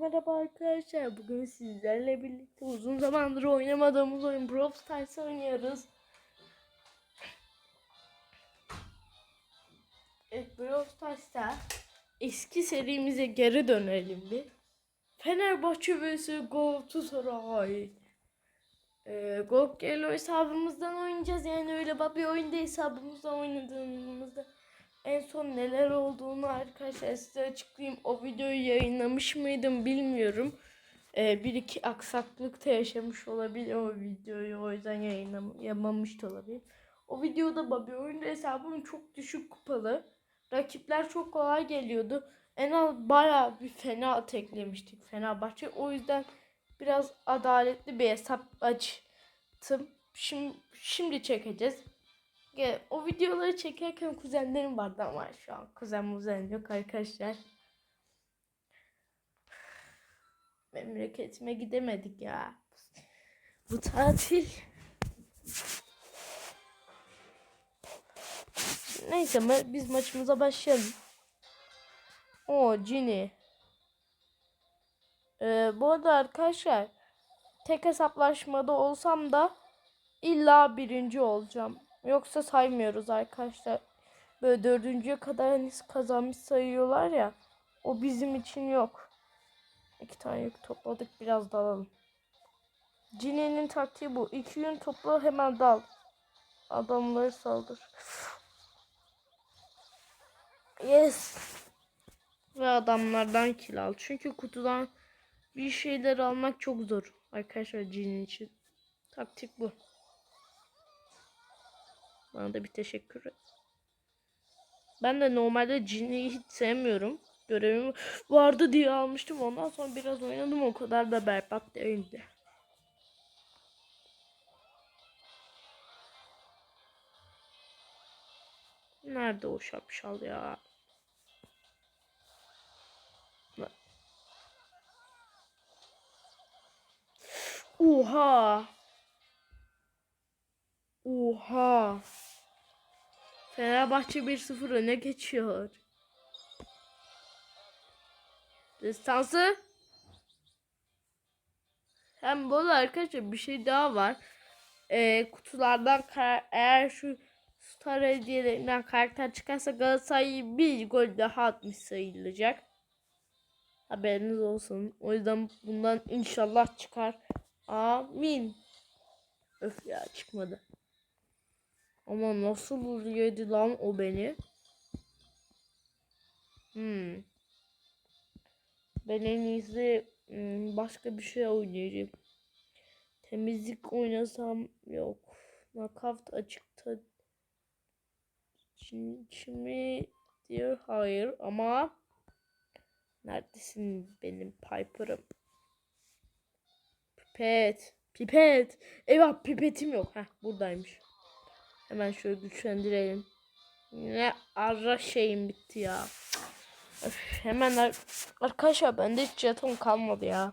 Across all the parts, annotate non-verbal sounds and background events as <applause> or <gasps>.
Merhaba arkadaşlar. Bugün sizlerle birlikte uzun zamandır oynamadığımız oyun Brawl Stars oynuyoruz. Evet Brawl Stars'ta eski serimize geri dönelim bir. Fenerbahçe vs Galatasaray. Ee, Gold Gelo hesabımızdan oynayacağız. Yani öyle bir oyunda hesabımızdan oynadığımızda en son neler olduğunu arkadaşlar size açıklayayım. O videoyu yayınlamış mıydım bilmiyorum. Ee, bir iki aksaklıkta yaşamış olabilir o videoyu. O yüzden yayınlamamış da olabilir. O videoda Bobby oyunda hesabım çok düşük kupalı. Rakipler çok kolay geliyordu. En az bayağı bir fena teklemiştik Fenerbahçe. O yüzden biraz adaletli bir hesap açtım. Şimdi, şimdi çekeceğiz. O videoları çekerken kuzenlerim vardı ama şu an kuzen muzen yok arkadaşlar. Memleketime gidemedik ya. Bu tatil. Neyse ma- biz maçımıza başlayalım. O Cini. Ee, bu arada arkadaşlar tek hesaplaşmada olsam da illa birinci olacağım. Yoksa saymıyoruz arkadaşlar. Böyle dördüncüye kadar hani kazanmış sayıyorlar ya. O bizim için yok. İki tane yük topladık biraz dalalım. Cini'nin taktiği bu. İki yün topla hemen dal. Adamları saldır. Yes. Ve adamlardan kill al. Çünkü kutudan bir şeyler almak çok zor. Arkadaşlar Cini için. Taktik bu. Bana da bir teşekkür et. Ben de normalde Jin'i hiç sevmiyorum. Görevim vardı diye almıştım. Ondan sonra biraz oynadım. O kadar da berbat değildi. Nerede o şapşal ya? Oha! Oha! Fenerbahçe 1-0 öne geçiyor. Destansı. Hem bu arkadaşlar bir şey daha var. Ee, kutulardan eğer şu star hediyelerinden karakter çıkarsa Galatasaray bir gol daha atmış sayılacak. Haberiniz olsun. O yüzden bundan inşallah çıkar. Amin. Öf ya çıkmadı. Ama nasıl vuruyordu lan o beni? Hmm. Ben en iyisi hmm, başka bir şey oynayacağım. Temizlik oynasam yok. Nakavt açıkta. Şimdi diyor hayır ama neredesin benim Piper'ım? Pipet. Pipet. Eyvah pipetim yok. Heh buradaymış. Hemen şöyle güçlendirelim. Ne ara şeyim bitti ya. Öf, hemen ar arkadaşlar bende hiç jeton kalmadı ya.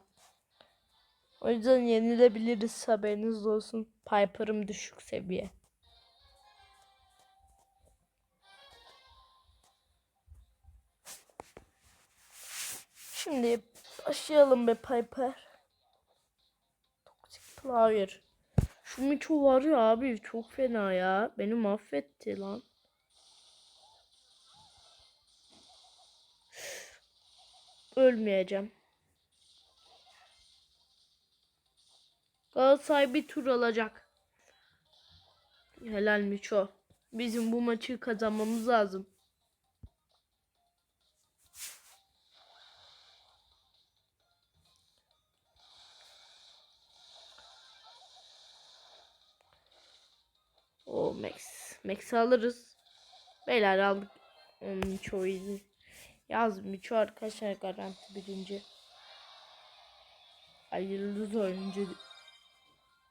O yüzden yenilebiliriz haberiniz olsun. Piper'ım düşük seviye. Şimdi başlayalım be Piper. Toxic Player. Şu Miço var ya abi çok fena ya. Beni mahvetti lan. Ölmeyeceğim. Galatasaray bir tur alacak. Helal Miço. Bizim bu maçı kazanmamız lazım. O Max. Max'i alırız. Beyler aldık. Onun çoğu iyi. Yazdım. Çoğu arkadaşlar garanti birinci. Hayırlı oyuncu.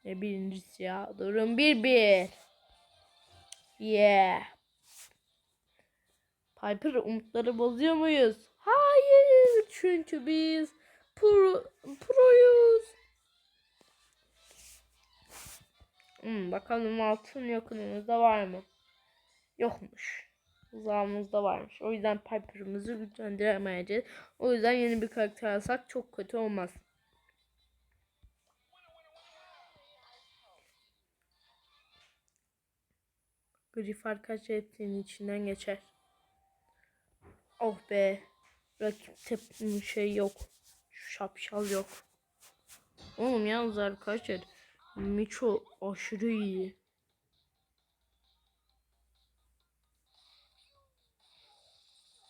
Ne birincisi ya. Durun bir bir. Yeah. Piper umutları bozuyor muyuz? Hayır. Çünkü biz pro, proyuz. Hmm, bakalım altın yakınımızda var mı? Yokmuş. Zamanımızda varmış. O yüzden Piper'ımızı güçlendiremeyeceğiz. O yüzden yeni bir karakter alsak çok kötü olmaz. Grif arkadaş hepsinin içinden geçer. Oh be. Rakipte bir şey yok. Şapşal yok. Oğlum yalnız arkadaşlar Miço aşırı iyi.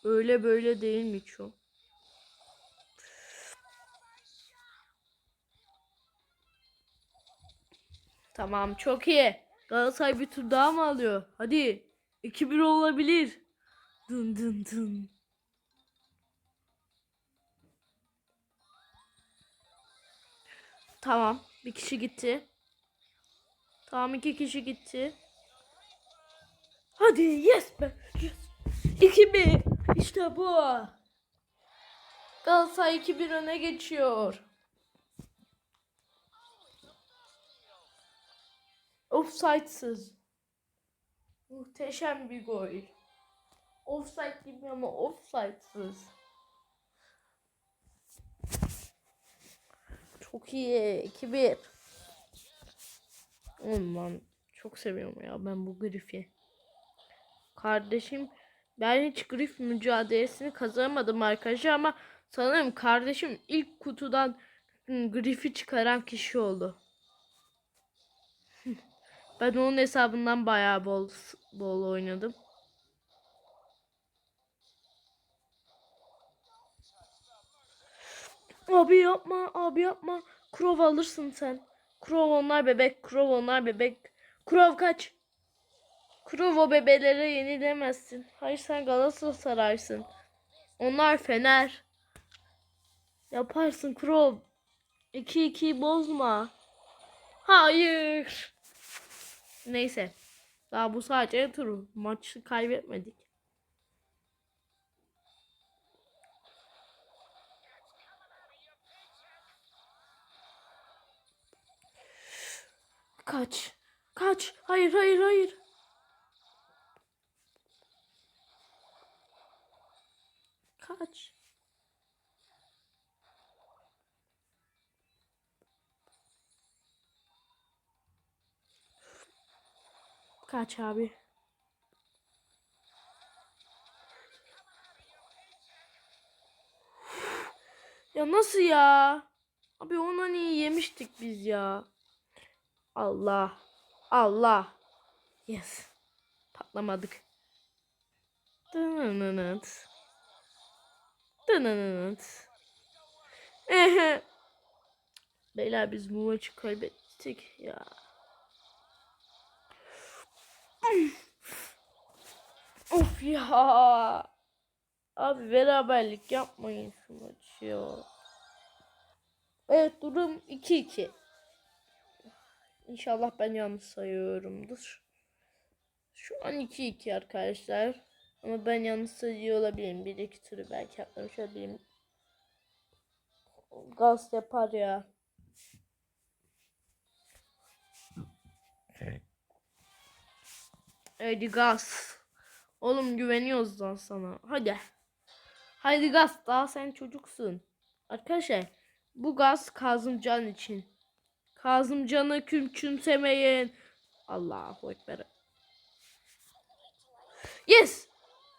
Öyle böyle değil Miço. Tamam çok iyi. Galatasaray bir tur daha mı alıyor? Hadi 2-1 olabilir. Dın dın dın. Tamam. Bir kişi gitti. Tamam iki kişi gitti. Hadi yes be. Yes. 2-1. İşte bu. Galatasaray 2-1 öne geçiyor. Offside'sız. Muhteşem bir gol. Offside gibi ama offside'sız. Çok iyi. 2-1. Oğlum ben çok seviyorum ya ben bu Griff'i. Kardeşim ben hiç Griff mücadelesini kazanamadım arkadaşlar ama sanırım kardeşim ilk kutudan Griff'i çıkaran kişi oldu. <laughs> ben onun hesabından bayağı bol bol oynadım. Abi yapma, abi yapma. Krov alırsın sen. Krov onlar bebek, Krov onlar bebek. Krov kaç. Krov o bebelere yenilemezsin. Hayır sen Galatasaray'sın. Onlar Fener. Yaparsın Krov. 2-2'yi bozma. Hayır. Neyse. Daha bu sadece tur. Maçı kaybetmedik. Kaç. Kaç. Hayır hayır hayır. Kaç. Kaç abi. Ya nasıl ya? Abi onu niye yemiştik biz ya? Allah. Allah. Yes. Patlamadık. Dınınınıt. Dınınınıt. Beyler biz bu kaybettik ya. of ya. Abi beraberlik yapmayın şu maçı ya. Evet durum 2-2. İnşallah ben yanlış sayıyorumdur. Şu an 2-2 arkadaşlar. Ama ben yanlış sayıyor olabilirim. Bir iki türü belki atlamış olabilirim. Gaz yapar ya. Hadi gaz. Oğlum güveniyoruz lan sana. Hadi. Haydi gaz. Daha sen çocuksun. Arkadaşlar bu gaz Kazımcan için. Kazımcan'ı küçümsemeyin. Allahu Ekber. Yes.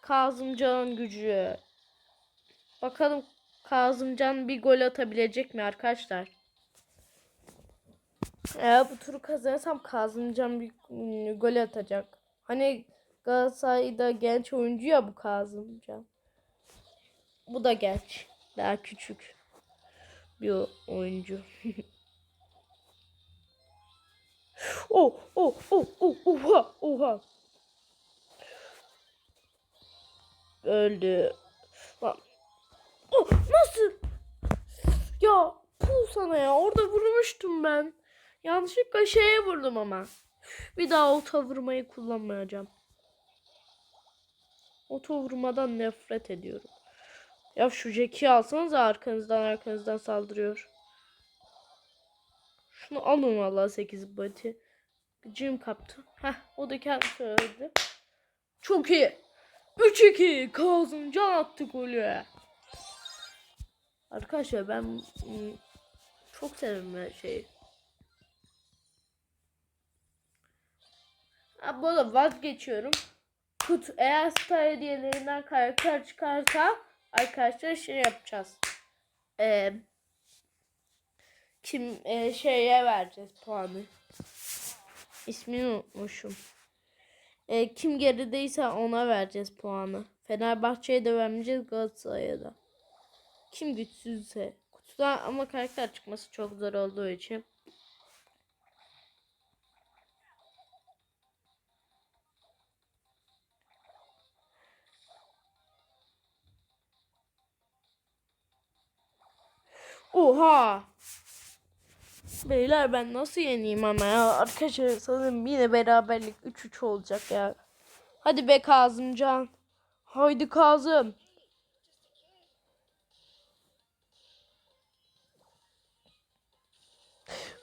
Kazımcan'ın gücü. Bakalım Kazımcan bir gol atabilecek mi arkadaşlar? Eğer bu turu kazanırsam Kazımcan bir mm, gol atacak. Hani Galatasaray'da genç oyuncu ya bu Kazımcan. Bu da genç. Daha küçük bir oyuncu. <laughs> oh oh oh oh oha oha. Öldü. Oh, nasıl? Ya pul sana ya. Orada vurmuştum ben. Yanlışlıkla şeye vurdum ama. Bir daha ota vurmayı kullanmayacağım. Ota vurmadan nefret ediyorum. Ya şu Jack'i alsanız arkanızdan arkanızdan saldırıyor. Şunu alın vallahi 8 body. Gıcığım kaptı. Heh o da kendisi öldü. Çok iyi. 3-2 Kazımcan attı golü. Arkadaşlar ben mm, çok severim şeyi. Ha, bu arada vazgeçiyorum. Kut eğer star hediyelerinden karakter çıkarsa arkadaşlar şey yapacağız. Ee, kim e, şeye vereceğiz puanı. İsmini unutmuşum. E, kim gerideyse ona vereceğiz puanı. Fenerbahçe'ye de vermeyeceğiz Galatasaray'a da. Kim güçsüzse. Kutudan ama karakter çıkması çok zor olduğu için. Oha! Beyler ben nasıl yeneyim ama ya? Arkadaşlar sanırım yine beraberlik 3-3 olacak ya. Hadi be Kazımcan. Haydi Kazım.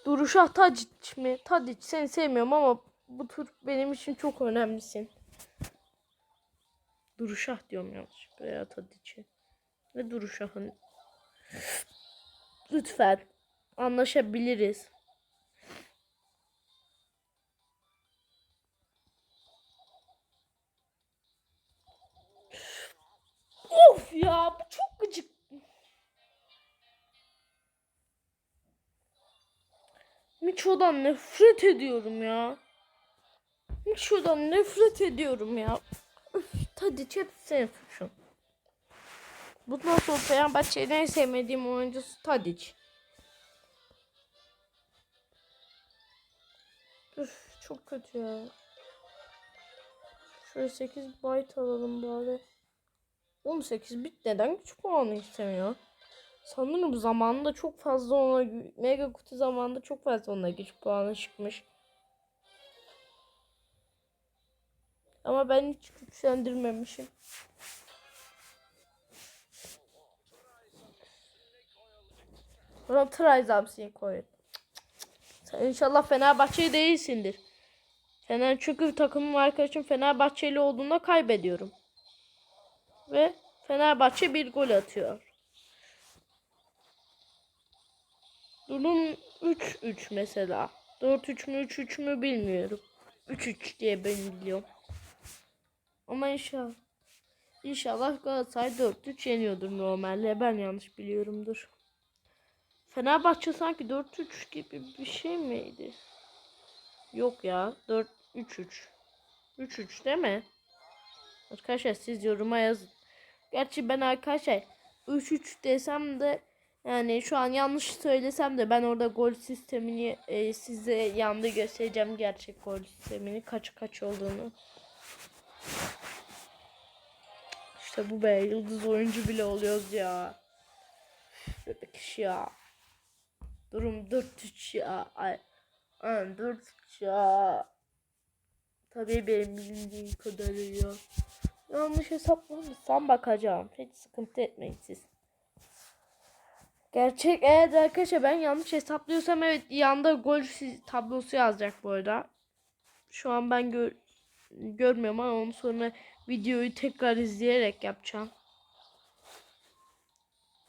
Duruşah Tadiç mi? Tadiç seni sevmiyorum ama bu tur benim için çok önemlisin. Duruşah diyorum yanlışlıkla ya Tadiç'e. Ve Duruşah'ın. Lütfen anlaşabiliriz. Of ya bu çok gıcık. Miço'dan nefret ediyorum ya. Miço'dan nefret ediyorum ya. Üf, hadi hep senin suçun. Bundan sonra Fenerbahçe'nin en sevmediğim oyuncusu Tadic. Çok kötü ya. Şöyle 8 byte alalım bari. 18 bit neden güç puanı istemiyor? Sanırım zamanında çok fazla ona mega kutu zamanında çok fazla ona güç puanı çıkmış. Ama ben hiç güçlendirmemişim. Bana Trabzonspor koyun. Sen inşallah Fenerbahçe değilsindir. Fener çünkü takımım arkadaşım Fenerbahçeli olduğunda kaybediyorum. Ve Fenerbahçe bir gol atıyor. Durum 3-3 mesela. 4-3 mü 3-3 mü bilmiyorum. 3-3 diye ben biliyorum. Ama inşallah İnşallah Galatasaray 4-3 yeniyordur normalde. Ben yanlış biliyorumdur. Fenerbahçe sanki 4-3 gibi bir şey miydi? Yok ya. 4-3-3. 3-3 değil mi? Arkadaşlar siz yoruma yazın. Gerçi ben arkadaşlar 3-3 desem de yani şu an yanlış söylesem de ben orada gol sistemini e, size yanda göstereceğim gerçek gol sistemini kaç kaç olduğunu. İşte bu be yıldız oyuncu bile oluyoruz ya. Bebek ya. Durum 4-3 ya. Ay. Ay 4-3 ya. Tabii benim bildiğim kadarıyla. Yanlış hesaplamışsam bakacağım. Hiç sıkıntı etmeyin siz. Gerçek eğer arkadaşlar ben yanlış hesaplıyorsam evet yanda gol tablosu yazacak bu arada. Şu an ben gör görmüyorum ama onu sonra videoyu tekrar izleyerek yapacağım.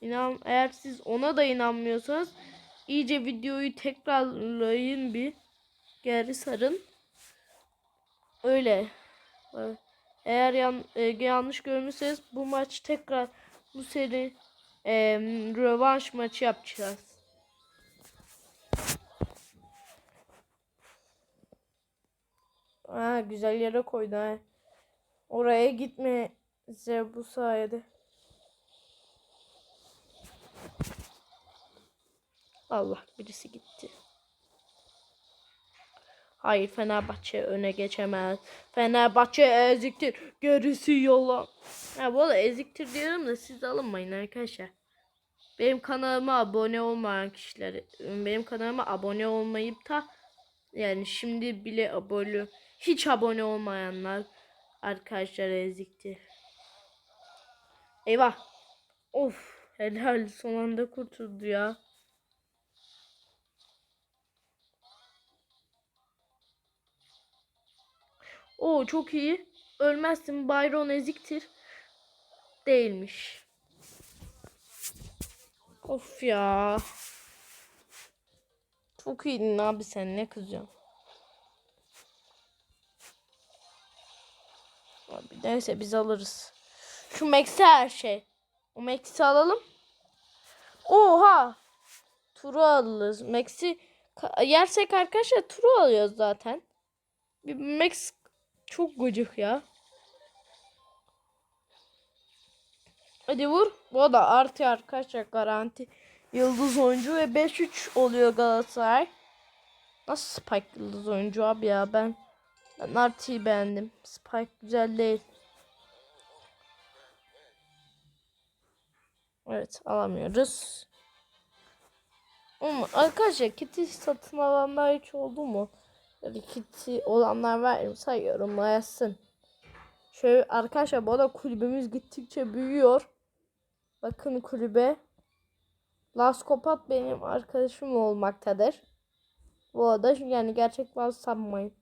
İnan eğer siz ona da inanmıyorsanız iyice videoyu tekrarlayın bir geri sarın. Öyle. Eğer yan, e, yanlış görmüşseniz bu maç tekrar bu seri e, rövanş maçı yapacağız. Ha, güzel yere koydu ha. Oraya gitme bu sayede. Allah birisi gitti. Hayır Fenerbahçe öne geçemez. Fenerbahçe eziktir. Gerisi yalan. Ha bu arada eziktir diyorum da siz alınmayın arkadaşlar. Benim kanalıma abone olmayan kişiler benim kanalıma abone olmayıp da yani şimdi bile abone hiç abone olmayanlar arkadaşlar eziktir. Eyvah. Of helal son anda kurtuldu ya. Oo çok iyi. ölmezsin Byron eziktir. Değilmiş. Of ya. Çok iyiydin abi sen ne kızıyorsun? Abi neyse biz alırız. Şu Max'e her şey. O Max'i alalım. Oha. Turu alırız. Max'i yersek arkadaşlar turu alıyoruz zaten. Bir Max çok gıcık ya. Hadi vur. Bu da artı arkadaşlar garanti. Yıldız oyuncu ve 5-3 oluyor Galatasaray. Nasıl Spike yıldız oyuncu abi ya ben ben artıyı beğendim. Spike güzel değil. Evet alamıyoruz. Ama arkadaşlar kiti satın alanlar hiç oldu mu? Yani kiti olanlar var mı? Sayıyorum yazsın. Şöyle arkadaşlar bu arada kulübümüz gittikçe büyüyor. Bakın kulübe. Laskopat benim arkadaşım olmaktadır. Bu arada yani gerçek bazı sanmayın.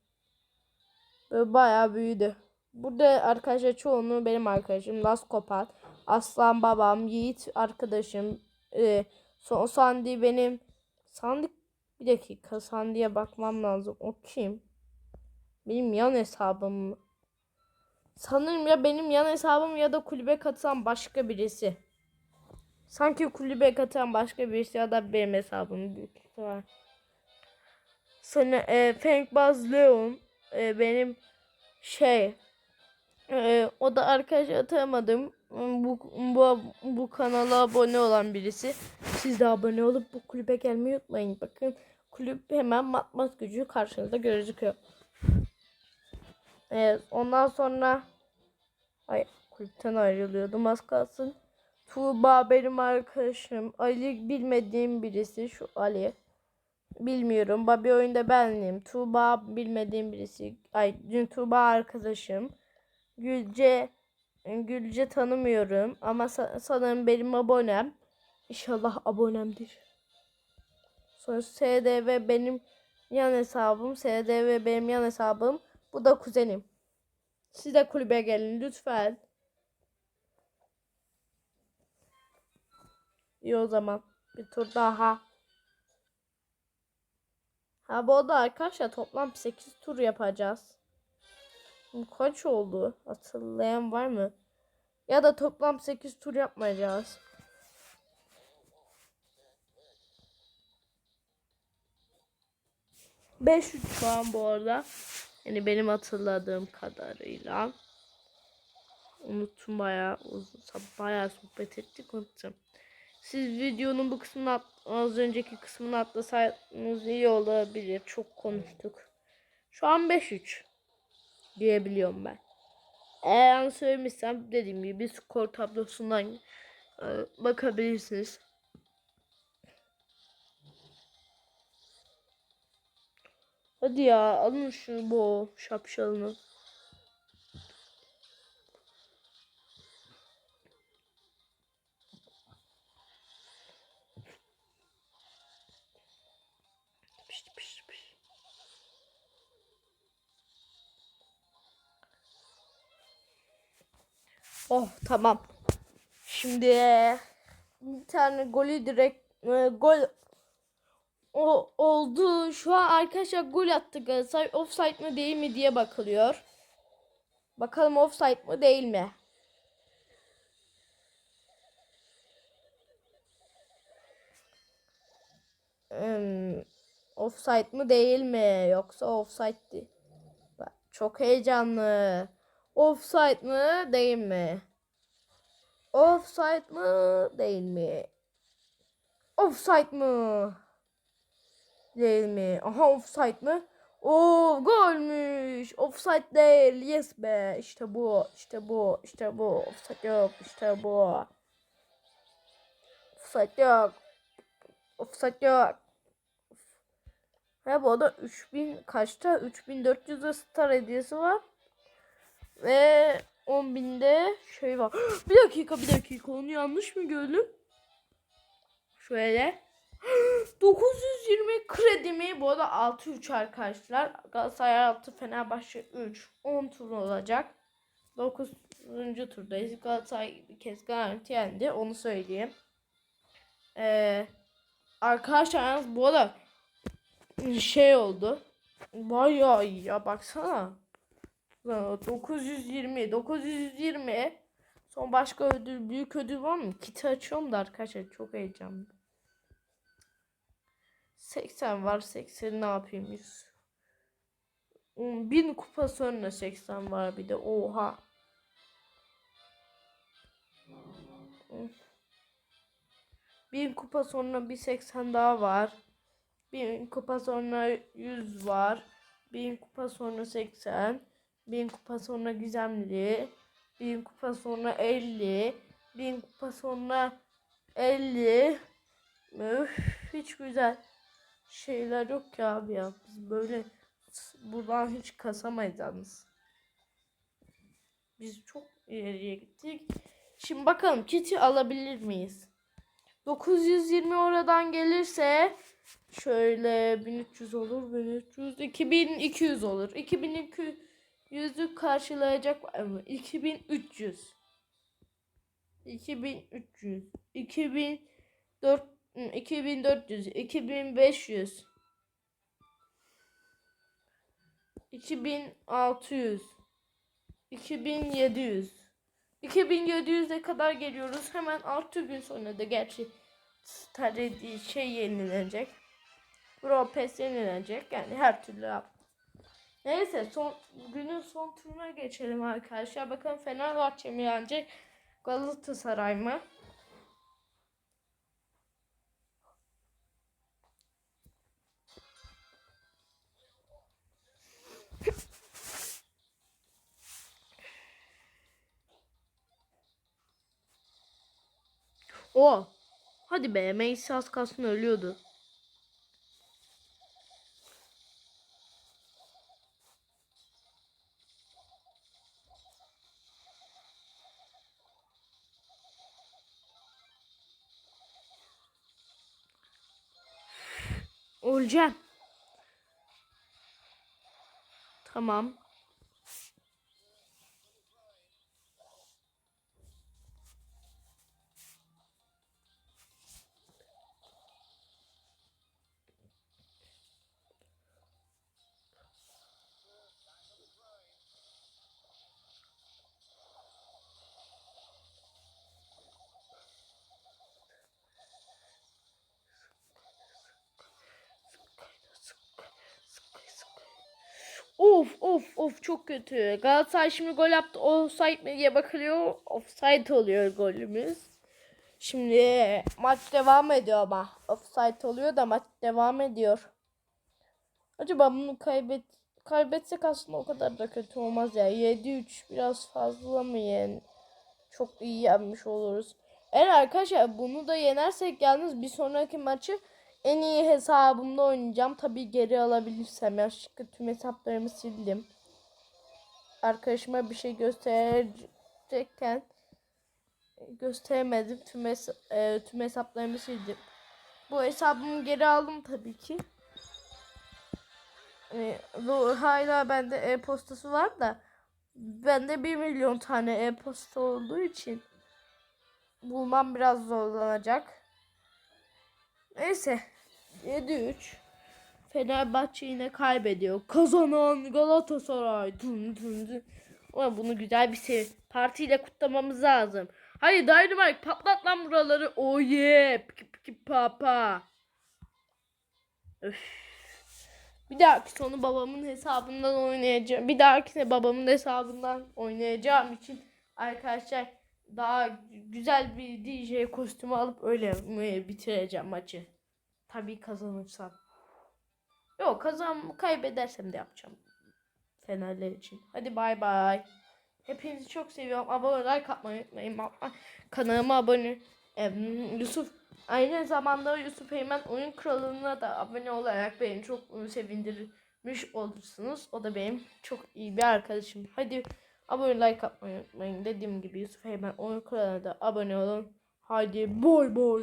Böyle bayağı büyüdü. Burada arkadaşlar çoğunluğu benim arkadaşım. Laskopat, Aslan babam, Yiğit arkadaşım. E, son Sandi benim. Sandi bir dakika Sandi'ye bakmam lazım. O kim? Benim yan hesabım mı? Sanırım ya benim yan hesabım ya da kulübe katılan başka birisi. Sanki kulübe katılan başka birisi ya da benim hesabım büyük ihtimal. Sonra e, Fenkbaz Leon e, benim şey e, o da arkadaş atamadım. Bu, bu, bu kanala abone olan birisi. Siz de abone olup bu kulübe gelmeyi unutmayın. Bakın kulüp hemen matmat gücü karşınızda gözüküyor. Evet, ondan sonra ay kulüpten ayrılıyordum az kalsın. Tuğba benim arkadaşım. Ali bilmediğim birisi. Şu Ali. Bilmiyorum. Babi oyunda benliyim. Tuğba bilmediğim birisi. Ay dün Tuğba arkadaşım. Gülce Gülce tanımıyorum ama sa- sanırım benim abonem. İnşallah abonemdir. Sonra SDV benim yan hesabım. SDV benim yan hesabım. Bu da kuzenim. Siz de kulübe gelin lütfen. İyi o zaman. Bir tur daha. Ha bu arada arkadaşlar toplam 8 tur yapacağız. Kaç oldu? Hatırlayan var mı? Ya da toplam 8 tur yapmayacağız. Beş üç şu an bu arada. Yani benim hatırladığım kadarıyla. Unuttum bayağı uzun bayağı sohbet ettik unuttum. Siz videonun bu kısmını az önceki kısmını atlasaydınız iyi olabilir. Çok konuştuk. Şu an 5-3 diyebiliyorum ben. Eğer yanlış söylemişsem dediğim gibi skor tablosundan e, bakabilirsiniz. Hadi ya alın şu bu şapşalını. Oh tamam. Şimdi bir tane golü direkt e, gol o oldu. Şu an arkadaşlar gol attı Galatasaray. Offside mı değil mi diye bakılıyor. Bakalım offside mı değil mi? Hmm, offside mı değil mi? Yoksa offside'di. Bak, Çok heyecanlı. Offside mı değil mi? Offside mı değil mi? Offside mı? Değil mi? Aha offside mı? Oo golmüş. Offside değil. Yes be. İşte bu. İşte bu. İşte bu. Offside yok. İşte bu. Offside yok. Offside yok. Ha bu arada 3000 kaçta? 3400'de star hediyesi var. Ve 10.000'de şey var. <gasps> bir dakika bir dakika onu yanlış mı gördüm? Şöyle. 920 kredimi bu arada 6-3 arkadaşlar. Galatasaray 6 Fenerbahçe 3. 10 tur olacak. 9. turdayız. Galatasaray bir kez garanti yendi. Onu söyleyeyim. Ee, arkadaşlar yalnız bu arada şey oldu. Bayağı iyi ya baksana. 920 920 son başka ödül büyük ödül var mı? Kiti açıyorum da arkadaşlar çok heyecanlı. 80 var 80 ne yapayım 100. 1000 kupa sonra 80 var bir de oha. Bin kupa sonra bir 80 daha var. Bin kupa sonra 100 var. Bin kupa sonra 80. Bin kupa sonra gizemli. Bin kupa sonra 50. Bin kupa sonra 50. Öf, hiç güzel şeyler yok ki abi ya. Biz böyle buradan hiç kasamayız yalnız. Biz çok ileriye gittik. Şimdi bakalım kiti alabilir miyiz? 920 oradan gelirse şöyle 1300 olur 1300 2200 olur 2200'ü karşılayacak mı 2300 2300 2004 2400 2500 2600 2700 2700'e kadar geliyoruz. Hemen 6 gün sonra da gerçi tarih şey yenilenecek. Bro yenilenecek. Yani her türlü yap. Neyse son günün son turuna geçelim arkadaşlar. Bakın Fenerbahçe mi yenecek? Galatasaray mı? O. Hadi be Mace az kalsın ölüyordu. Öleceğim. Tamam. Of of of çok kötü. Galatasaray şimdi gol yaptı. Offside mi diye bakılıyor. Offside oluyor golümüz. Şimdi maç devam ediyor ama. Offside oluyor da maç devam ediyor. Acaba bunu kaybet kaybetsek aslında o kadar da kötü olmaz ya. 7-3 biraz fazla mı yen? Çok iyi yenmiş oluruz. Eğer arkadaşlar bunu da yenersek yalnız bir sonraki maçı en iyi hesabımda oynayacağım. Tabii geri alabilirsem. Ya çünkü tüm hesaplarımı sildim. Arkadaşıma bir şey gösterecekken gösteremedim. Tüm, hes e, tüm hesaplarımı sildim. Bu hesabımı geri aldım tabii ki. E, hala bende e-postası var da bende 1 milyon tane e-posta olduğu için bulmam biraz zorlanacak. Neyse. 7-3. Fenerbahçe yine kaybediyor. Kazanan Galatasaray. Dun dun dun. Ama bunu güzel bir şey partiyle kutlamamız lazım. Hayır Dynamite patlat lan buraları. Oh yeah. Piki piki papa. Öf. Bir dahaki sonu babamın hesabından oynayacağım. Bir dahakine babamın hesabından oynayacağım için arkadaşlar daha güzel bir DJ kostümü alıp öyle bitireceğim maçı. Tabii kazanırsam. Yok kazan kaybedersem de yapacağım. Fenerler için. Hadi bay bay. Hepinizi çok seviyorum. Abone like atmayı unutmayın. Kanalıma abone. Ee, Yusuf aynı zamanda Yusuf Eymen oyun kralına da abone olarak beni çok sevindirmiş olursunuz. O da benim çok iyi bir arkadaşım. Hadi abone like atmayı unutmayın. Dediğim gibi Yusuf Eymen oyun kralına da abone olun. Hadi boy boy.